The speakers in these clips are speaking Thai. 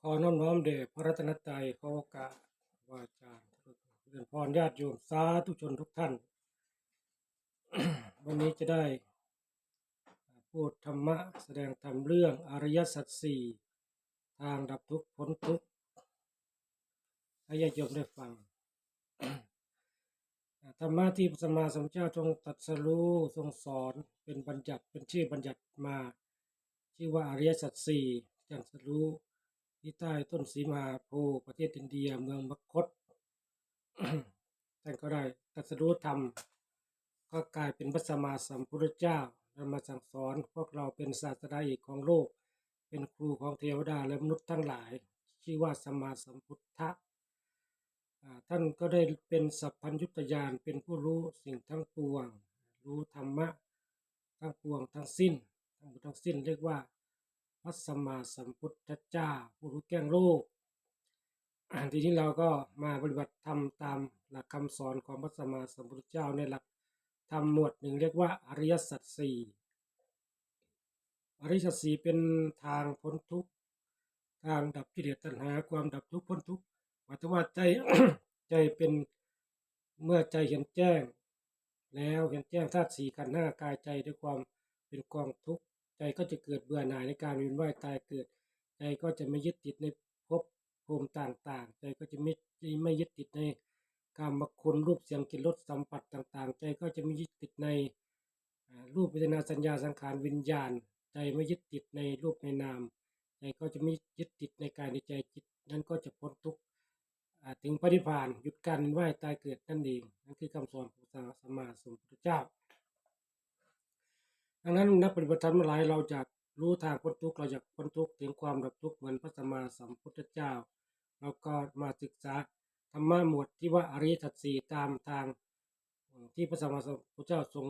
ขอน้อมน้อมเดชพระรัตนตรัยขอโอกาสวาจารย์เรียนพรญาติโยมสาธุชนทุกท่าน วันนี้จะได้พูดธรรมะแสดงธรรมเรื่องอริยสัจสี่ทางดับทุกข์พ้นทุกข์ให้ญาติโยมได้ฟังธรรมะที่พระสัมมาสัมพุทธเจ้าทรงตรัสรู้ทรงสอนเป็นบัญญัติเป็นชื่อบัญญัติมา ชื่อว่าอริยสัจสี่ตรัสรู้ ที่ใต้ต้นสีมหาโพธิ์ประเทศอินเดียเมืองมคตท่านก็ได้ตรัสรู้ธรรม ก็กลายเป็นพระสัมมาสัมพุทธเจ้าและมาสั่งสอนพวกเราเป็นศาสดาเอกของโลก เป็นครูของเทวดาและมนุษย์ทั้งหลาย ชื่อว่าสัมมาสัมพุทธะท่านก็ได้เป็นสัพพัญญุตญาณเป็นผู้รู้สิ่งทั้งปวง รู้ธรรมะทั้งปวงทั้งสิ้น ทั้งหมดทั้งสิ้นเรียกว่า พระสัมมาสัมพุทธเจ้าผู้รู้แก้งโลกอ่าทีนี้เราก็มาปฏิบัติธรรมตามหลักคำสอนของพระสัมมาสัมพุทธเจ้าในหลักธรรมหมวดหนึ่งเรียกว่าอริยสัจสี่อริยสัจสี่เป็นทางพ้นทุกข์ทางดับกิเลสตัณหาความดับทุกข์พ้นทุกข์หมายถึงว่าใจใจเป็นเมื่อใจเห็นแจ้ง แล้วเห็นแจ้งธาตุสี่ขันธ์ห้ากายใจด้วยความเป็นกองทุกข์ ใจก็จะเกิดเบื่อหน่ายในการเวียนว่ายตายเกิด ใจก็จะไม่ยึดติดในภพภูมิต่างๆ ใจก็จะไม่ไม่ยึดติดในกามคุณรูปเสียงกลิ่นรสสัมผัสต่างๆ ใจก็จะไม่ยึดติดในรูปเวทนาสัญญาสังขารวิญญาณ ใจไม่ยึดติดในรูปในนาม ใจก็จะไม่ยึดติดในกายในใจจิต นั้นก็จะพ้นทุกข์ถึงพระนิพพานหยุดการว่ายตายเกิดนั่นเองนั่นคือคำสอนของพระสัมมาสัมพุทธเจ้า ดังนั้นนักปฏิบัติธรรมหลายเราจะรู้ทางพ้นทุกข์เราอยากพ้นทุกข์ถึงความดับทุกข์เหมือนพระสัมมาสัมพุทธเจ้าเราก็มาศึกษาธรรมะหมวดที่ว่าอริยสัจสี่ตามทางที่พระสัมมาสัมพุทธเจ้าทรง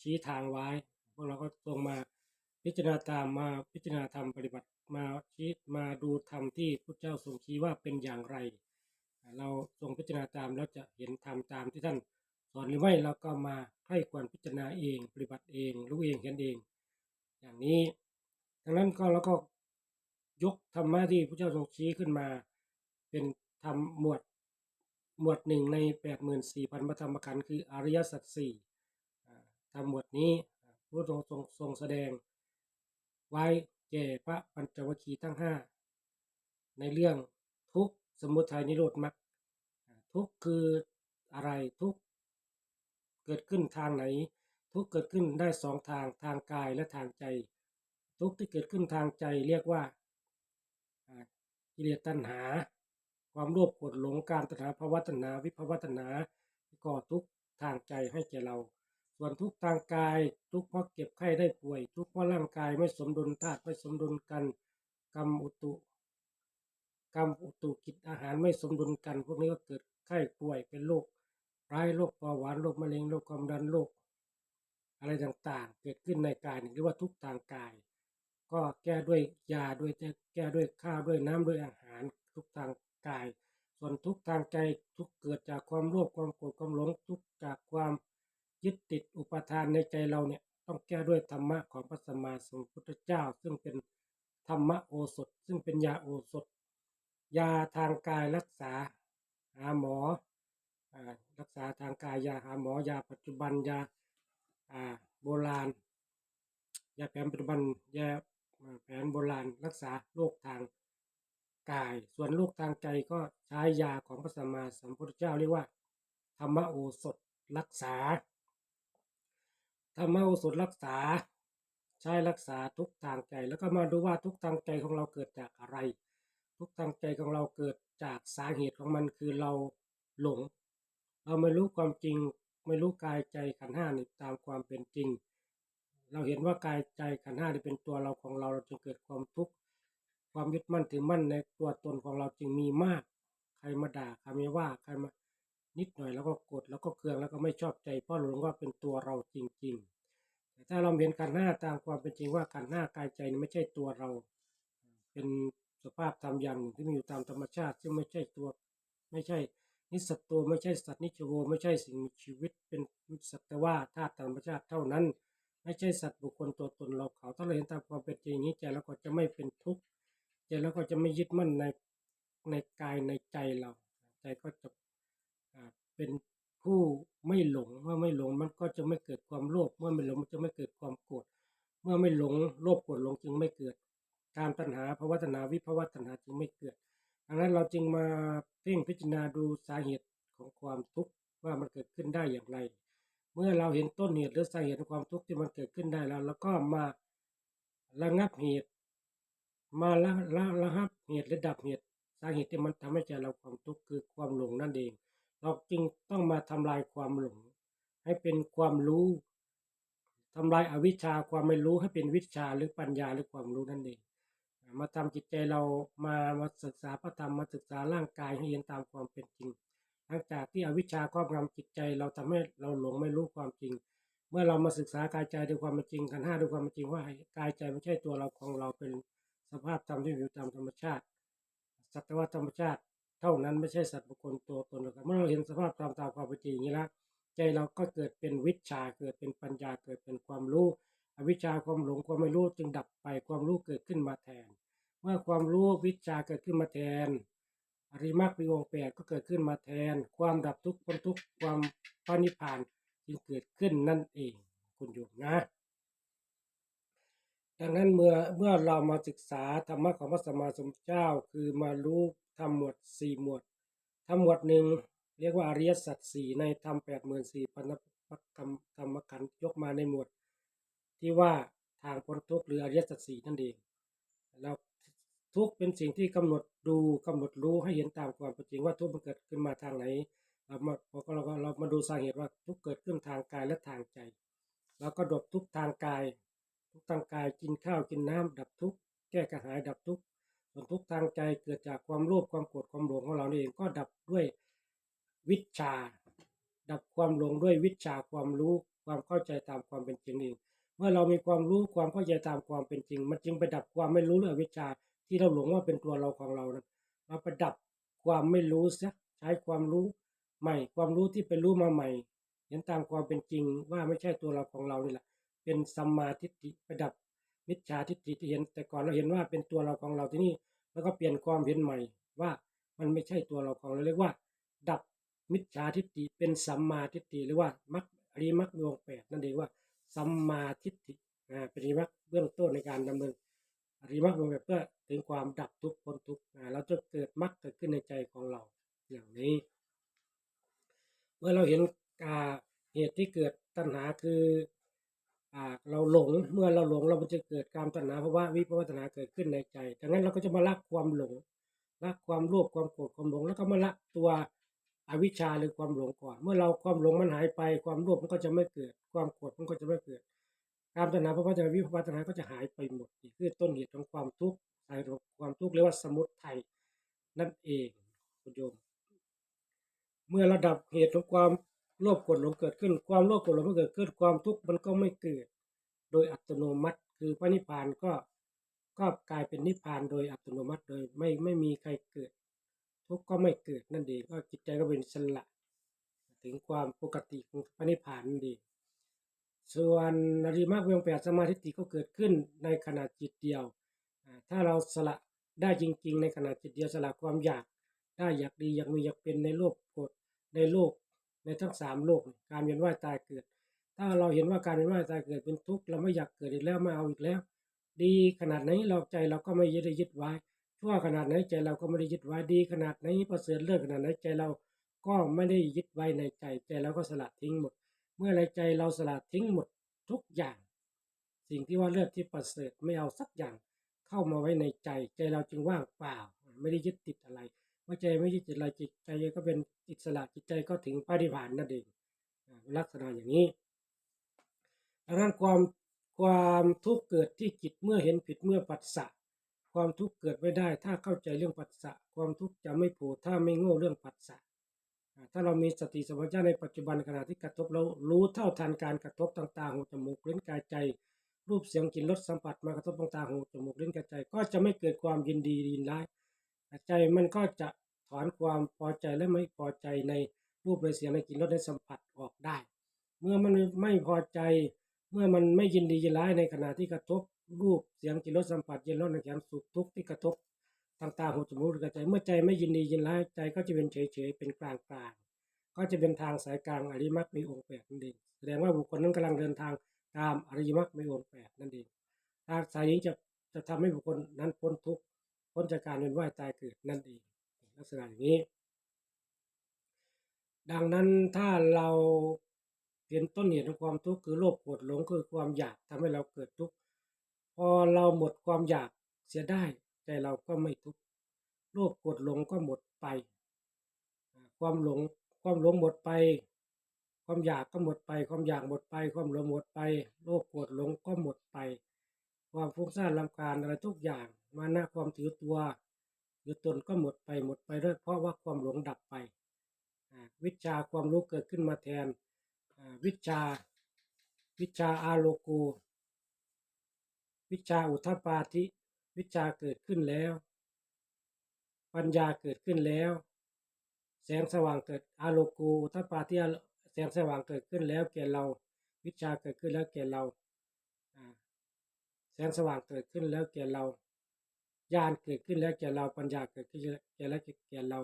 ชี้ทางไว้พวกเราก็ทรงมาพิจารณาตามมาพิจารณาธรรมปฏิบัติมาชี้มาดูธรรมที่พระเจ้าทรงชี้ว่าเป็นอย่างไร เราทรงพิจารณาตามแล้วจะเห็นธรรมตามที่ท่าน สอนหรือไม่เราก็มาใคร่ควรพิจารณาเอง ปฏิบัติเอง รู้เองเห็นเอง อย่างนี้ดังนั้นก็เราก็ยกธรรมะที่พระเจ้าทรงชี้ขึ้นมา เป็นธรรมหมวดหมวดหนึ่งในแปดหมื่นสี่พันพระธรรมขันธ์คืออริยสัจสี่ธรรมหมวดนี้พระองค์ทรงทรงแสดง ไว้แก่พระปัญจวัคคีย์ทั้งห้าในเรื่องทุกสมุทัยนิโรธมรรคทุกคืออะไรทุก กิดขึ้นทางไหน ทุกเกิดขึ้นได้สองทางทางกายและทางใจ ทุกที่เกิดขึ้นทางใจเรียกว่ากิเลสตัณหา ความโลภกรธหลงการตัณหาภาวะตัณหาวิภาวะตัณหาก่อทุกทางใจให้แก่เรา ส่วนทุกทางกาย ทุกเพราะเก็บไข้ได้ป่วย ทุกเพราะร่างกายไม่สมดุลธาตุไม่สมดุลกันกรรมอุตุกรรมอุตุกิจอาหารไม่สมดุลกัน พวกนี้ก็เกิดไข้ป่วยเป็นโรค ร้ายโรคเบาหวานโรคมะเร็งโรคความดันโรคอะไรต่างๆ เกิดขึ้นในกายนี่เรียกว่าทุกทางกาย ก็แก้ด้วยยาด้วยแก้ด้วยข้าวด้วยน้ำด้วยอาหารทุกทางกาย ส่วนทุกทางใจทุกเกิดจากความโลภความโกรธความหลงทุกจากความยึดติดอุปทานในใจเราเนี่ยต้องแก้ด้วยธรรมะของพระสัมมาสัมพุทธเจ้า ซึ่งเป็นธรรมโอสถ ซึ่งเป็นยาโอสถ ยาทางกายรักษา หาหมอ รักษาทางกายยาหาหมอยาปัจจุบันยาโบราณยาแผนปัจจุบันยาแผนโบราณ รักษาโรคทางกาย ส่วนโรคทางใจก็ใช้ยาของพระสัมมาสัมพุทธเจ้าเรียกว่า ธรรมโอสถรักษา ธรรมโอสถรักษา ใช้รักษาทุกทางใจ แล้วก็มาดูว่าทุกทางใจของเราเกิดจากอะไร ทุกทางใจของเราเกิดจากสาเหตุของมันคือเราหลง เราไม่รู้ความจริง ไม่รู้กายใจขันห้านี่ตามความเป็นจริง เราเห็นว่ากายใจขันห้านี่เป็นตัวเราของเราเราจึงเกิดความทุกข์ความยึดมั่นถือมั่นในตัวตนของเราจึงมีมาก ใครมาด่าใครมาว่าใครมานิดหน่อยแล้วก็กรธแล้วก็เคืองแล้วก็ไม่ชอบใจเพราะหลงว่าเป็นตัวเราจริง ๆ แต่ถ้าเราเห็นขันห้าตามความเป็นจริงว่าขันห้ากายใจนี่ไม่ใช่ตัวเรา เป็นสภาพธรรมอย่างที่มีอยู่ตามธรรมชาติ ซึ่งไม่ใช่ตัวไม่ใช่ นิสสัตตัวไม่ใช่สัตว์นิชโวไม่ใช่สิ่งมีชีวิตเป็นสัตว์ว่าธาตุธรรมชาติเท่านั้น ไม่ใช่สัตว์บุคคลตัวตนเราเขาถ้าเราเห็นตามความเป็นจริงนี้ใจเราก็จะไม่เป็นทุกข์ใจเราก็จะไม่ยึดมั่นในในกายในใจเรา ใจก็จะเป็นผู้ไม่หลงเมื่อไม่หลงมันก็จะไม่เกิดความโลภเมื่อไม่หลงมันจะไม่เกิดความโกรธเมื่อไม่หลงโลภโกรธหลงจึงไม่เกิด การตัณหาภาวะตัณหาวิภาวะตัณหาจึงไม่เกิด ดังนั้นเราจึงมาเพ่งพิจารณาดูสาเหตุของความทุกข์ว่ามันเกิดขึ้นได้อย่างไร เมื่อเราเห็นต้นเหตุหรือสาเหตุของความทุกข์ที่มันเกิดขึ้นได้แล้วแล้วก็มาระงับเหตุ มาละละระงับเหตุหรือดับเหตุสาเหตุที่มันทำให้ใจเราความทุกข์คือความหลงนั่นเอง เราจึงต้องมาทำลายความหลง ให้เป็นความรู้ทำลายอวิชชาความไม่รู้ให้เป็นวิชาหรือปัญญาหรือความรู้นั่นเอง มาทำจิตใจเรามามาศึกษาพระธรรมมาศึกษาร่างกายให้เห็นตามความเป็นจริง หลังจากที่อวิชชาครอบงำจิตใจเราทำให้เราหลงไม่รู้ความจริง เมื่อเรามาศึกษากายใจด้วยความเป็นจริงกันห้าด้วยความเป็นจริงว่ากายใจไม่ใช่ตัวเราของเราเป็นสภาพธรรมที่อยู่ตามธรรมชาติ สัตวธรรมชาติ เท่านั้นไม่ใช่สัตว์บุคคลตัวตนหรอกเมื่อเราเห็นสภาพตามตามความเป็นจริงอย่างนี้แล้วใจเราก็เกิดเป็นวิชาเกิดเป็นปัญญาเกิดเป็นความรู้อวิชชาความหลงความไม่รู้จึงดับไปความรู้เกิดขึ้นมาแทน เมื่อความรู้วิชาเกิดขึ้นมาแทน อริมักมีองค์แปดก็เกิดขึ้นมาแทน ความดับทุกข์พ้นทุกข์ความพระนิพพานจึงเกิดขึ้นนั่นเองคุณโยมนะดังนั้นเมื่อเมื่อเรามาศึกษาธรรมะของพระสัมมาสัมพุทธเจ้า คือมารู้ธรรมหมวดสี่หมวดธรรมหมวดหนึ่งเรียกว่าอริยสัจสี่ในธรรมแปดหมื่นสี่พันธกรรมธรรมขันยกมาในหมวด ที่ว่าทางพ้นทุกข์หรืออริยสัจสี่นั่นเองแล้ว ทุกเป็นสิ่งที่กำหนดดูกำหนดรู้ให้เห็นตามความเป็นจริงว่าทุกมันเกิดขึ้นมาทางไหนเรามาพอเราก็เรามาดูสาเหตุว่าทุกเกิดขึ้นทางกายและทางใจแล้วก็ดับทุกทางกาย ทุกทางกายกินข้าวกินน้ำดับทุกแก้กระหายดับทุกส่วนทุกทางใจเกิดจากความโลภความโกรธความหลงของเราเองก็ดับด้วยวิชา ดับความหลงด้วยวิชาความรู้ความเข้าใจตามความเป็นจริงเองเมื่อเรามีความรู้ความเข้าใจตามความเป็นจริง มันจึงไปดับความไม่รู้หรืออวิชา ที่เราหลงว่าเป็นตัวเราของเรานั้นเราไปดับความไม่รู้ซะใช้ความรู้ใหม่ ความรู้ที่ไปรู้มาใหม่ เห็นตามความเป็นจริงว่าไม่ใช่ตัวเราของเรานี่แหละ เป็นสัมมาทิฏฐิประดับมิจฉาทิฏฐิที่เห็น แต่ก่อนเราเห็นว่าเป็นตัวเราของเราที่นี่ แล้วก็เปลี่ยนความเห็นใหม่ว่ามันไม่ใช่ตัวเราของเราเรียกว่า ดับมิจฉาทิฏฐิเป็นสัมมาทิฏฐิหรือว่ามัคอริมัคดวงแปดนั่นเองว่าสัมมาทิฏฐิอ่าเป็นอริมัคเบื้องต้นในการดำเนินอริมัคดวงแปดเพื่อ ถึงความดับทุกข์พ้นทุกข์เราจะเกิดมัคเกิดขึ้นในใจของเราอย่างนี้ เมื่อเราเห็นาเหตุที่เกิดตัณหาคือเราหลงเมื่อเราหลงเราจะเกิดการตัณหาเพราะว่าวิภาวตัณหาเกิดขึ้นในใจดังนั้นเราก็จะมาละความหลงละความโลภความโกรธความหลงแล้วก็มาละตัวอวิชชาหรือความหลงก่อน เมื่อเราความหลงมันหายไป ความโลภมันก็จะไม่เกิด ความโกรธมันก็จะไม่เกิดการตัณหาเพราะว่าจะวิภาวตัณหาก็จะหายไปหมดนี่คือต้นเหตุของความทุกข์าเหตุของความทุกข์เรียกว่าสมุทัยนั่นเองคุณโยม เมื่อระดับเหตุของความโลภโกรธหลงเกิดขึ้น ความโลภโกรธหลงเกิดขึ้นความทุกข์มันก็ไม่เกิด โดยอัตโนมัติคือพระนิพพานก็ก็กลายเป็นนิพพานโดยอัตโนมัติโดยไม่ไม่มีใครเกิด ทุกข์ก็ไม่เกิดนั่นเองก็จิตใจก็เป็นสละถึงความปกติของพระนิพพานนั่นเองส่วนอริมักเวียงแปดสมาธิก็เกิดขึ้นในขณะจิตเดียว ถ้าเราสละได้จริง ๆ ในขณะจิตเดียวสละความอยากได้อยากดีอยากมีอยากเป็นในโลกกฎในโลกในทั้งสามโลกการเวียนว่ายตายเกิด ถ้าเราเห็นว่าการเวียนว่ายตายเกิดเป็นทุกข์เราไม่อยากเกิดอีกแล้วไม่เอาอีกแล้ว ดีขนาดไหนเราใจเราก็ไม่ได้ยึดไว้ชั่วขนาดไหนใจเราก็ไม่ได้ยึดไว้ดี ขนาดไหนประเสริฐเลิศขนาดไหนใจเราก็ไม่ได้ยึดไว้ในใจใจเราก็สละทิ้งหมด เมื่อไรใจเราสละทิ้งหมดทุกอย่าง สิ่งที่ว่าเลิศที่ประเสริฐไม่เอาสักอย่าง เข้ามาไว้ในใจ ใจเราจึงว่างเปล่า ไม่ได้ยึดติดอะไรเมื่อใจไม่ยึดติดอะไรจิตใจก็เป็นอิสระจิตใจก็ถึงพระนิพพานนั่นเองลักษณะอย่างนี้ดังนั้นความความทุกข์เกิดที่จิตเมื่อเห็นผิดเมื่อปัสสะความทุกข์เกิดไม่ได้ ถ้าเข้าใจเรื่องปัสสะความทุกข์จะไม่โผล่ถ้าไม่โง่เรื่องปัสสะถ้าเรามีสติสัมปชัญญะในปัจจุบันขณะที่กระทบเรารู้เท่าทันการกระทบต่างๆหูจมูกลิ้นกายใจ รูปเสียงกลิ่นรสสัมผัสมากระทบต่างๆหูจมูกลิ้นกายใจก็จะไม่เกิดความยินดียินร้ายใจมันก็จะถอนความพอใจและไม่พอใจในรูปในเสียงในกลิ่นรสในสัมผัสออกได้ เมื่อมันไม่พอใจ เมื่อมันไม่ยินดียินร้ายในขณะที่กระทบรูปเสียงกลิ่นรสสัมผัสเย็นร้อนในแขนสุขทุกข์ที่กระทบทางตาหูจมูกลิ้นกายใจ เมื่อใจไม่ยินดียินร้ายใจก็จะเป็นเฉยๆเป็นกลางกลางๆก็จะเป็นทางสายกลางอริมรรคมีองค์แปดนั่นเองแสดงว่าบุคคลนั้นกำลังเดินทาง ตามอริยมรรคไมีองค์แปดนั่นเองทางสายนี้จะจะทำให้บุคคลนั้นพ้นทุกข์พ้นจากการเวียนว่ายตายเกิดนั่นเองลักษณะอย่างนี้ ดังนั้นถ้าเราเห็นต้นเหตุของความทุกข์คือโลภโกรธหลงคือความอยากทำให้เราเกิดทุกข์พอเราหมดความอยากเสียได้ใจเราก็ไม่ทุกข์โลภโกรธหลงก็หมดไป ความหลงความหลงหมดไป ความอยากก็หมดไป ความอยากหมดไป ความหลงหมดไป โลภโกรธหลงก็หมดไป ความฟุ้งซ่านรำคาญอะไรทุกอย่าง มานะความถือตัวถือตนก็หมดไปหมดไปด้วยเพราะว่าความหลงดับไป วิชาความรู้เกิดขึ้นมาแทน วิชา วิชาอาโลโก วิชาอุทปาธิ วิชาเกิดขึ้นแล้ว ปัญญาเกิดขึ้นแล้ว แสงสว่างเกิดอาโลโกอุทปาธิ งสว่างเกิดขึ้นแล้วแก่เรา วิชาเกิดขึ้นแล้วแก่เราแสงสว่างเกิดขึ้นแล้วแก่เราญาณเกิดขึ้นแล้วแก่เราปัญญาเกิดขึ้นแล้วแก่แล้วแก่เรา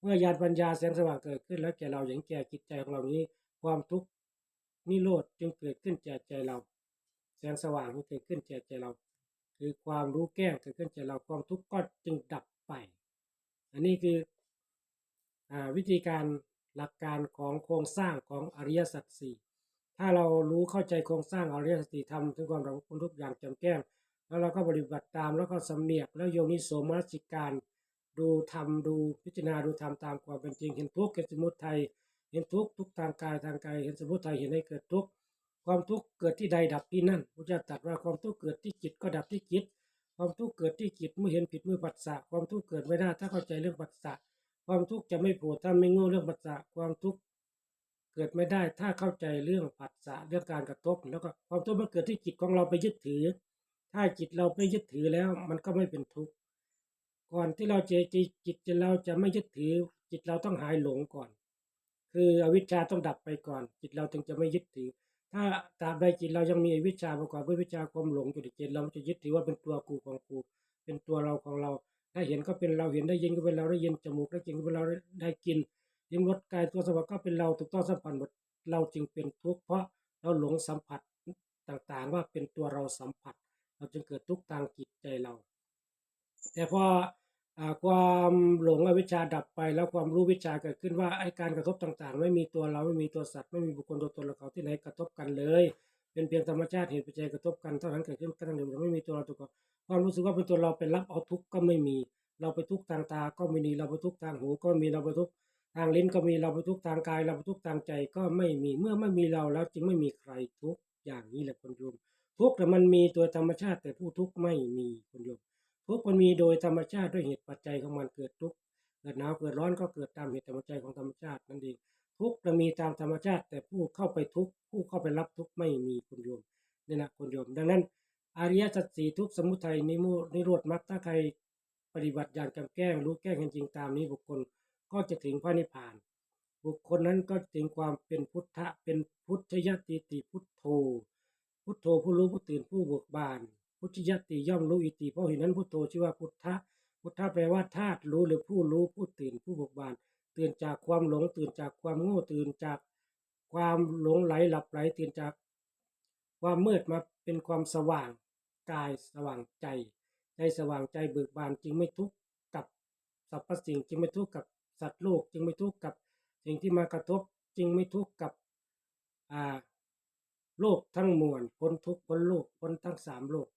เมื่อญาณปัญญาแสงสว่างเกิดขึ้นแล้วแก่เราอย่างแก่จิตใจของเรานี้ ความทุกข์นิโรธจึงเกิดขึ้นแก่ใจเรา แสงสว่างเกิดขึ้นแก่ใจเรา คือความรู้แก้งเกิดขึ้นแก่เราความทุกข์ก็จึงดับไป อันนี้คืออาวิธีการ หลักการของโครงสร้างของอริยสัจสี่ถ้าเรารู้เข้าใจโครงสร้างอริยสัจสี่ทำถึงความเราพ้นทุกอย่างจ่มแจ้งแล้วเราก็ปฏิบัติตามแล้วก็สำเนียกแล้วโยนิโสมนสิการ ดูธรรมดูพิจารณาดูธรรมตามความเป็นจริง เห็นทุกข์เห็นสมุทัยเห็นทุกข์ทุกทางกายทางกายเห็นสมุทัยเห็นให้เกิดทุกข์ความทุกข์เกิดที่ใดดับที่นั่นพระเจ้าตรัสว่าความทุกข์เกิดที่จิตก็ดับที่จิตความทุกข์เกิดที่จิตเมื่อเห็นผิดเมื่อปัสสะความทุกข์เกิดไม่ได้ถ้าเข้าใจเรื่องปัสสะ ความทุกข์จะไม่โผล่ถ้าไม่โง่เรื่องปัสสะความทุกข์เกิดไม่ได้ถ้าเข้าใจเรื่องปัสสะเรื่องการกระทบ แล้วก็ความทุกข์มันเกิดที่จิตของเราไปยึดถือ ถ้าจิตเราไม่ยึดถือแล้วมันก็ไม่เป็นทุกข์ก่อนที่เราจะจิตจิตเราจะไม่ยึดถือ จิตเราต้องหายหลงก่อน คืออวิชชาต้องดับไปก่อน จิตเราถึงจะไม่ยึดถือ ถ้าตราบใดจิตเรายังมีอวิชชาประกอบด้วยวิชาความหลงอยู่ในจิตเราจะยึดถือว่าเป็นตัวกูของกู เป็นตัวเราของเรา ถ้าเห็นก็เป็นเราเห็นได้ยินก็เป็นเราได้ยินจมูกได้กลินก็เป็นเราได้กินลิ้มรสกายตัวสัมผัสก็เป็นเราถูกต้องสัมผัสหมดเราจึงเป็นทุกข์เพราะเราหลงสัมผัสต่างๆ ว่าเป็นตัวเราสัมผัส เราจึงเกิดทุกข์ทางจิตใจเรา แต่พออความหลงอวิชชาดับไป แล้วความรู้วิชาเกิดขึ้นว่าไอการกระทบต่างๆ ไม่มีตัวเราไม่มีตัวสัตว์ไม่มีบุคคลตัวตนเราเขาที่ไหนกระทบกันเลย เป็นเพียงธรรมชาติเหตุปัจจัยกระทบกันเท่านั้นเกิดขึ้นกันทั้งเดียวไม่มีตัวเราตัวเขาความรู้สึกว่าเป็นตัวเราเป็นรับเอาทุกข์ก็ไม่มี เราไปทุกข์ทางตาก็ไม่มีเราไปทุกข์ทางหูก็มีเราไปทุกข์ทางลิ้นก็มีเราไปทุกข์ทางกาย เราไปทุกข์ทางใจก็ไม่มีเมื่อไม่มีเราแล้วจึงไม่มีใครทุกข์อย่างนี้แหละคุณโยมทุกข์แต่มันมีตัวธรรมชาติแต่ผู้ทุกข์ไม่มีคุณโยมทุกข์มันมีโดยธรรมชาติด้วยเหตุปัจจัยของมันเกิดทุกข์เกิดหนาวเกิดร้อนก็เกิดตามเหตุธรรมชาติของธรรมชาตินั่นเอง ทุกข์มันมีตามธรรมชาติ แต่ผู้เข้าไปทุกข์ผู้เข้าไปรับทุกข์ไม่มีคุณโยมนี่นะคุณโยม ดังนั้นอริยสัจสี่ทุกสมุทัยนิโมนิโรธมรรคถ้าใครปฏิบัติอย่างแจ่มแจ้งรู้แก้งเห็นจริงตามนี้บุคคลก็จะถึงพระนิพพาน บุคคลนั้นก็ถึงความเป็นพุทธะเป็นพุทธยติติพุทโธ พุทโธผู้รู้ผู้ตื่นผู้เบิกบาน พุทธยติย่อมรู้อิติเพราะเหตุนั้นพุทโธชื่อว่าพุทธะพุทธะแปลว่าธาตุรู้หรือผู้รู้ผู้ตื่นผู้เบิกบาน ตื่นจากความหลง ตื่นจากความโง่ตื่นจากความหลงไหลหลับไหลตื่นจากความมืดมาเป็นความสว่างกายสว่างใจใจสว่างใจเบิกบานจึงไม่ทุกข์กับสรรพสิ่งจึงไม่ทุกข์กับสัตว์โลก จึงไม่ทุกข์กับสิ่งที่มากระทบจึงไม่ทุกข์กับอ่าโลกทั้งมวลพ้นทุกข์พ้นโลกพ้นทั้งสามโลก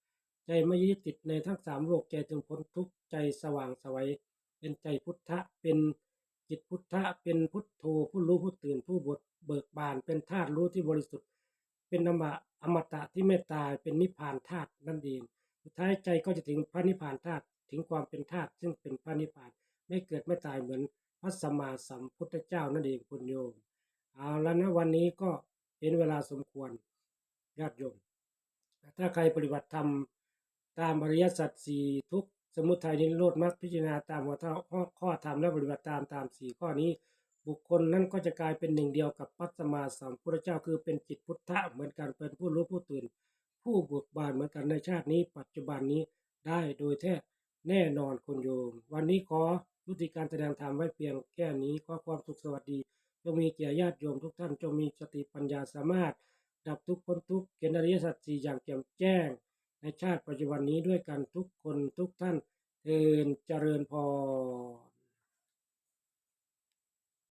ใจไม่ยึดติดในทั้งสามโลกใจจึงพ้นทุกข์ใจสว่างสวัยเป็นใจพุทธะเป็น จิตพุทธะเป็นพุทโธผู้รู้ผู้ตื่นผู้บดเบิกบานเป็นธาตุรู้ที่บริสุทธิ์ เป็นอมะอมตะที่ไม่ตายเป็นนิพพานธาตุนั่นเองสุดท้ายใจก็จะถึงพระนิพพานธาตุถึงความเป็นธาตุซึ่งเป็นพระนิพพานไม่เกิดไม่ตายเหมือนพระสัมมาสัมพุทธเจ้านั่นเองคุณโยมเอาแล้วนะวันนี้ก็เป็นเวลาสมควรญาติโยม ถ้าใครปฏิบัติธรรมตามอริยสัจสี่ทุก สมุทัยนิโรธมรรคพิจารณาตามหัวข้อธรรมและปฏิบัติตามตามสี่ข้อนี้ บุคคลนั้นก็จะกลายเป็นหนึ่งเดียวกับปัสมาสัมพุทธเจ้าคือเป็นจิตพุทธะเหมือนกันเป็นผู้รู้ผู้ตื่น ผู้บุกบานเหมือนกันในชาตินี้ ปัจจุบันนี้ได้โดยแท้แน่นอนคนโยม วันนี้ขอรุติการแสดงธรรมไว้เพียงแค่นี้ขอความสุขสวัสดีจงมีเกียรติญาติโยมทุกท่านจงมีสติปัญญาสามารถ ดับทุกข์พ้นทุกข์เกณฑ์อริยสัจสี่อย่างแจ่มแจ้ง ในชาติปัจจุบันนี้ด้วยกันทุกคนทุกท่านเทินเจริญพร